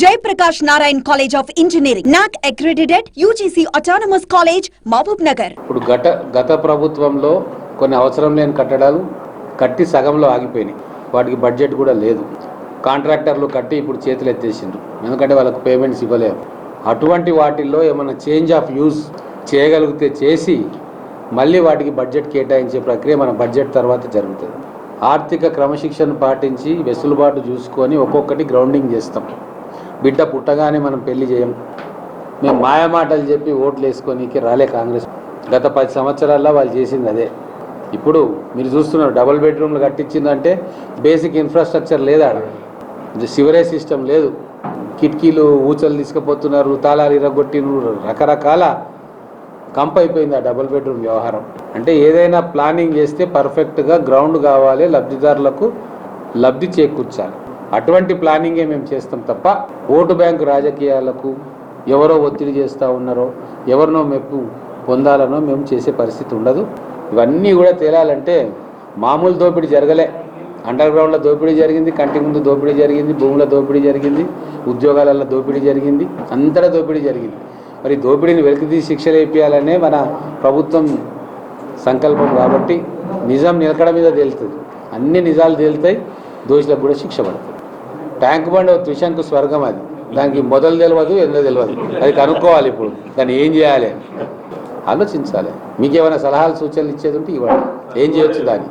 Jayaprakash Narayan college of engineering NAAC accredited UGC autonomous college Mahabubnagar. ఇప్పుడు గత గత ప్రభుత్వంలో కొన్ని అవసరం లేని కట్టడాలు కట్టి సగంలో ఆగిపోయినాయి. వాటికి బడ్జెట్ కూడా లేదు. కాంట్రాక్టర్లు కట్టి ఇప్పుడు చేతులు ఎత్తేసిండ్రు. ఎందుకంటే వాళ్ళకు పేమెంట్స్ ఇవ్వలేము. అటువంటి వాటిల్లో ఏమైనా చేంజ్ ఆఫ్ యూజ్ చేయగలిగితే చేసి మళ్ళీ వాటికి బడ్జెట్ కేటాయించే ప్రక్రియ మన బడ్జెట్ తర్వాత జరుగుతుంది. ఆర్థిక క్రమశిక్షణ పాటించి వెసులుబాటు చూసుకొని ఒక్కొక్కటి గ్రౌండింగ్ చేస్తాం. బిడ్డ పుట్టగానే మనం పెళ్ళి చేయం. మేము మాయమాటలు చెప్పి ఓట్లు వేసుకోనికి రాలే కాంగ్రెస్. గత పది సంవత్సరాల్లో వాళ్ళు చేసింది అదే. ఇప్పుడు మీరు చూస్తున్నారు డబుల్ బెడ్రూమ్లు కట్టించిందంటే బేసిక్ ఇన్ఫ్రాస్ట్రక్చర్ లేదా సివరేజ్ సిస్టమ్ లేదు. కిటికీలు ఊచలు తీసుకుపోతున్నారు తాళాలు ఇరగొట్టినారు రకరకాల కంప్ అయిపోయింది ఆ డబుల్ బెడ్రూమ్ వ్యవహారం. అంటే ఏదైనా ప్లానింగ్ చేస్తే పర్ఫెక్ట్గా గ్రౌండ్ కావాలి లబ్ధిదారులకు లబ్ధి చేకూర్చాలి. అటువంటి ప్లానింగే మేము చేస్తాం తప్ప ఓటు బ్యాంకు రాజకీయాలకు ఎవరో ఒత్తిడి చేస్తూ ఉన్నారో ఎవరినో మెప్పు పొందాలనో మేము చేసే పరిస్థితి ఉండదు. ఇవన్నీ కూడా తేలాలంటే మామూలు దోపిడీ జరగలే. అండర్ గ్రౌండ్లో దోపిడీ జరిగింది కంటి ముందు దోపిడీ జరిగింది భూముల దోపిడీ జరిగింది ఉద్యోగాలలో దోపిడీ జరిగింది అంతటా దోపిడీ జరిగింది. మరి దోపిడీని వెలికితీసి శిక్షలు వేయాలనే మన ప్రభుత్వం సంకల్పం కాబట్టి నిజం నిలకడ మీద తేలుతుంది. అన్ని నిజాలు తేలుతాయి దోషులకు కూడా శిక్ష పడుతుంది. ట్యాంక్ బండ్ ఒక త్రిశంకు స్వర్గం అది. దానికి మొదలు తెలియదు ఎందుకు తెలియదు అది కనుక్కోవాలి ఇప్పుడు. దాన్ని ఏం చేయాలి? ఆలోచించాలి. మీకేమైనా సలహాలు సూచనలు ఇచ్చేది ఉంటే ఇవ్వండి. ఏం చేయొచ్చు దాన్ని?